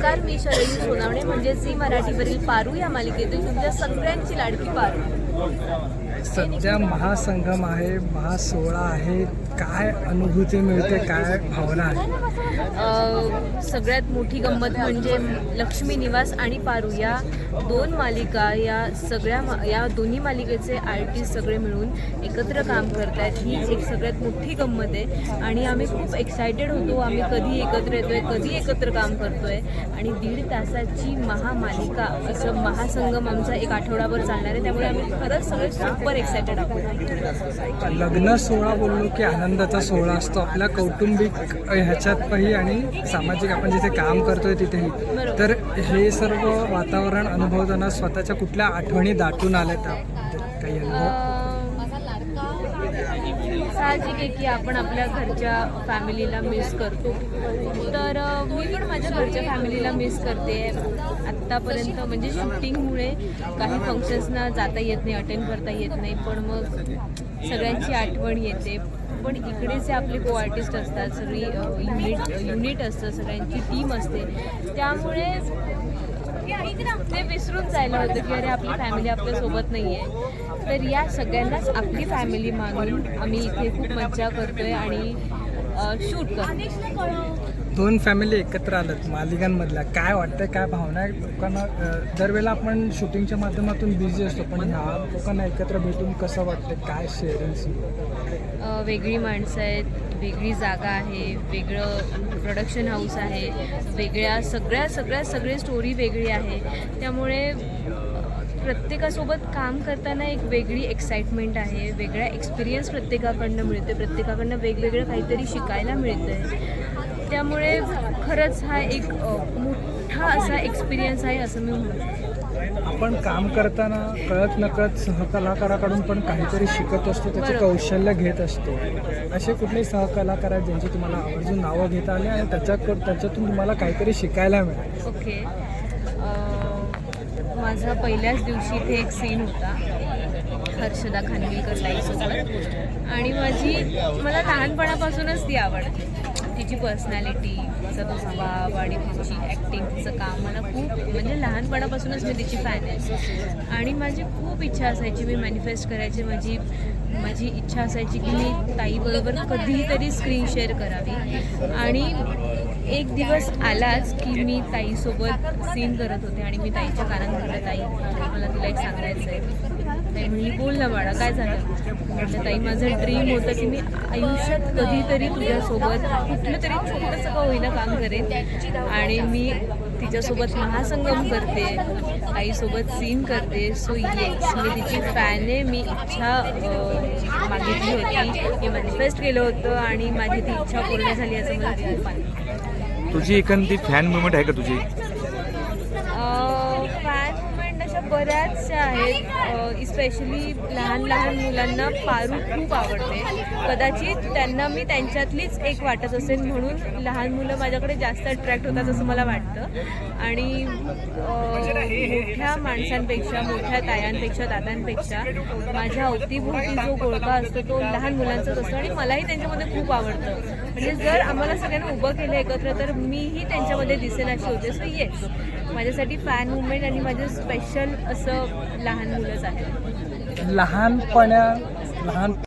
नमस्कार मी शरयू सोनावणे म्हणजे झी मराठीवरील पारू या मालिकेतून तुमच्या सगळ्यांची लाडकी पारू. सध्या महासंगम आहे महासोहळा आहे. काय अनुभूती मिळते काय भावना आहे? सगळ्यात मोठी गंमत म्हणजे लक्ष्मी निवास आणि पारू या दोन मालिका या सगळ्या मा- या दोन्ही मालिकेचे आर्टिस्ट सगळे मिळून एकत्र काम करत आहेत ही एक सगळ्यात मोठी गंमत आहे. आणि आम्ही खूप एक्सायटेड होतो. आम्ही कधी एकत्र येतोय कधी एकत्र काम करतोय. आणि दीड तासाची महामालिका असं महासंगम आमचा एक आठवडाभर चालणार आहे. त्यामुळे आम्ही खरंच सगळे सुपर एक्सायटेड आहोत. लग्न सोहळा बोललो की आनंदाचा सोहळा असतो. आपल्या कौटुंबिक ह्याच्यातही आणि सामाजिक आपण जिथे काम करतोय तिथेही. तर हे सर्व वातावरण अनुभवताना स्वतःच्या कुठल्या आठवणी दाटून आल्या त्याबद्दल काही अनुभव? साहजिक आहे की आपण आपल्या घरच्या फॅमिलीला मिस करतो. तर मी पण माझ्या घरच्या फॅमिलीला मिस करते. आत्तापर्यंत म्हणजे शूटिंगमुळे काही फंक्शन्सना जाता येत नाही अटेंड करता येत नाही. पण मग सगळ्यांची आठवण येते. पण इकडे जे आपले को आर्टिस्ट असतात सगळी युनिट युनिट असतं सगळ्यांची टीम असते. त्यामुळे ते विसरून जायला होतं की अरे आपली फॅमिली आपल्यासोबत नाही आहे तर या सगळ्यांनाच आपली फॅमिली मानून आम्ही इथे खूप मज्जा करतोय आणि शूट करतो दोन फॅमिली एकत्र आल्यात मालिकांमधल्या. काय वाटतंय काय भावना आहे लोकांना? दरवेळेला आपण शूटिंगच्या माध्यमातून बिझी असतो पण ह्या लोकांना एकत्र भेटून कसं वाटतं काय शेअरिंग वेगळी माणसं आहेत वेगळी जागा आहे वेगळं प्रोडक्शन हाऊस आहे वेगळ्या सगळ्या सगळ्या सगळी स्टोरी वेगळी आहे. त्यामुळे प्रत्येकासोबत काम करताना एक वेगळी एक्साइटमेंट आहे वेगळा एक्सपिरियन्स प्रत्येकाकडनं मिळते प्रत्येकाकडनं वेगवेगळं काहीतरी शिकायला मिळतं आहे त्यामुळे खरंच हा एक मोठा असा एक्सपिरियन्स आहे असं मी म्हणतो आपण काम करताना कळत नकळत सहकलाकाराकडून पण काहीतरी शिकत असतो त्याचे. कौशल्य घेत असतो. असे कुठले सहकलाकार आहेत ज्यांची तुम्हाला आवर्जून नावं घेता आली आणि त्याच्याकडून त्याच्यातून तुम्हाला काहीतरी शिकायला मिळालं ओके. माझा पहिल्याच दिवशी इथे एक सीन होता हर्षदा खानविलकर ताईसोबत. आणि माझी मला लहानपणापासूनच ती आवडते तिची पर्सनॅलिटी तिचा तो स्वभाव आणि तिची ॲक्टिंग तिचं काम मला खूप म्हणजे लहानपणापासूनच मी तिची फॅन आहे. आणि माझी खूप इच्छा असायची मी मॅनिफेस्ट करायची. माझी माझी इच्छा असायची की मी ताईबरोबर कधीतरी स्क्रीन शेअर करावी. आणि एक दिवस आलाच की मी ताईसोबत सीन करत होते आणि मी ताईच्या कानात म्हटलं ताई मला तुला एक सांगायचं आहे ताई म्हणली बोल ना बाळा काय झालं? म्हटलं ताई माझं ड्रीम होतं की मी आयुष्यात कधीतरी तुझ्यासोबत कुठलं तरी छोटंसं का होईना काम करेन आणि मी तिच्यासोबत महासंगम करते ताईसोबत सीन करते. सो येस मी तिची फॅन आहे मी इच्छा मागितली होती. मी मॅनिफेस्ट केलं होतं आणि माझी ती इच्छा पूर्ण झाली असं मला खूप आहे तुझी एखादी फॅन मुवमेंट आहे का तुझी? फॅन मुवमेंट अशा बऱ्याचशा आहेत. इस्पेशली लहान लहान मुलांना पारू खूप आवडते. कदाचित त्यांना मी त्यांच्यातलीच एक वाटत असेल म्हणून लहान मुलं माझ्याकडे जास्त अट्रॅक्ट होतात असं मला वाटतं. आणि मोठ्या माणसांपेक्षा मोठ्या तायांपेक्षा दादांपेक्षा माझ्या अवतीभोवती जो गोळका असतो तो लहान मुलांचाच असतो आणि मलाही त्यांच्यामध्ये खूप आवडतं. म्हणजे जर आम्हाला सगळ्यांना उभं केलं एकत्र तर मीही त्यांच्यामध्ये दिसेन अशी होते सो येस माझ्यासाठी फॅन मुवमेंट आणि माझं स्पेशल असं लहान मुलंच आहे. लहानपणा लहान